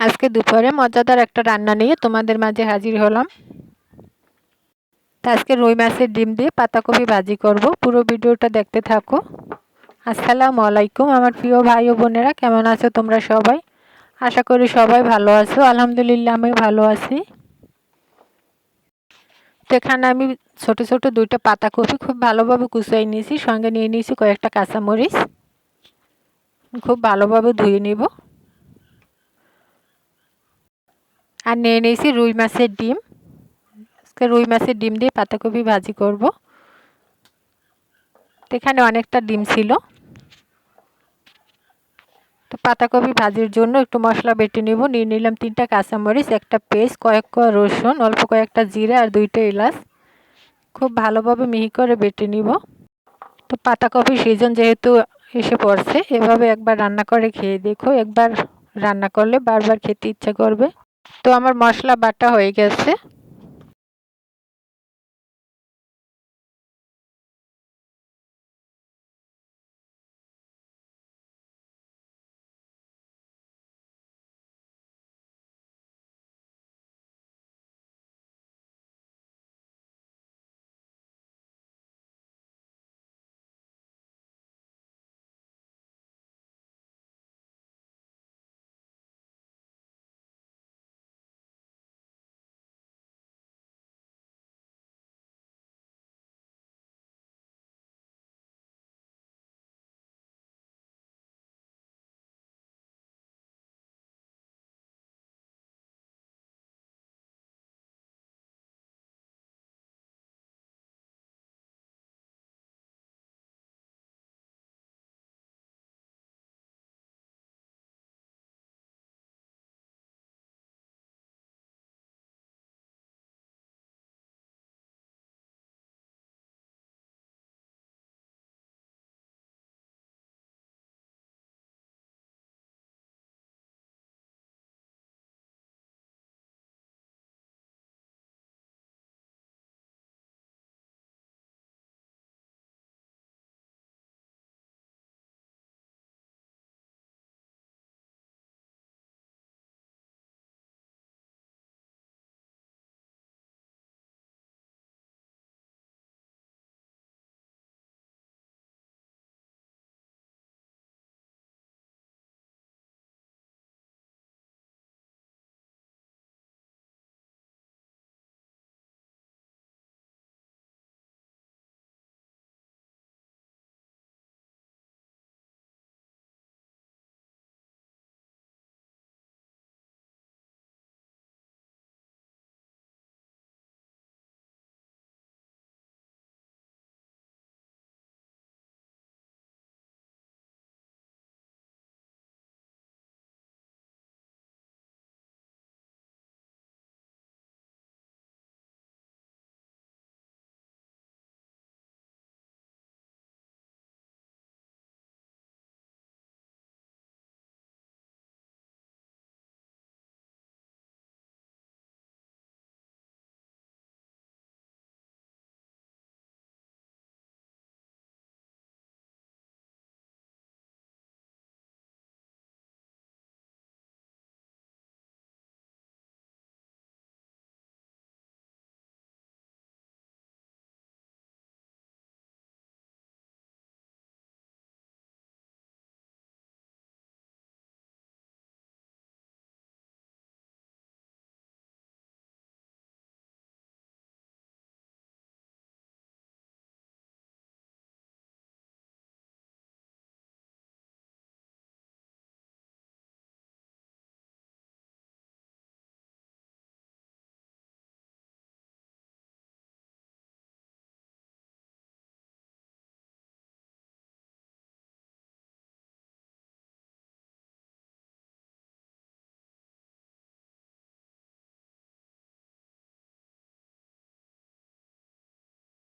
আজকে দুপুরে মজাদার একটা রান্না নিয়ে তোমাদের মাঝে হাজির হলাম। তা আজকে রুই মাছের ডিম দিয়ে পাতাকপি ভাজি করব। পুরো ভিডিওটা দেখতে থাকো। আসসালামু আলাইকুম আমার প্রিয় ভাই ও বোনেরা, কেমন আছো তোমরা সবাই? আশা করি সবাই ভালো আছো। আলহামদুলিল্লাহ আমি ভালো আছি। তো এখানে আমি ছোট ছোট দুইটা পাতাকপি খুব ভালোভাবে কুচাই নিয়েছি। সঙ্গে নিয়ে নিয়েছি কয়েকটা কাঁচামরিচ। খুব ভালোভাবে ধুয়ে নিব। আর নিয়ে নিয়েছি রুই মাছের ডিম। আজকে রুই মাছের ডিম দিয়ে পাতাকপি ভাজি করব। তো এখানে অনেকটা ডিম ছিল। তো পাতাকপি ভাজির জন্য একটু মশলা বেটে নেব। নিয়ে নিলাম তিনটা কাঁচামরিচ, একটা পেস্ট, কয়েক কোয়া রসুন, অল্প কয়েকটা জিরে আর দুইটা এলাচ। খুব ভালোভাবে মিহি করে বেটে নিব। তো পাতাকপি সিজন যেহেতু এসে পড়ছে, এভাবে একবার রান্না করে খেয়ে দেখো। একবার রান্না করলে বারবার খেতে ইচ্ছা করবে। তো আমার মশলা বাটা হয়ে গেছে।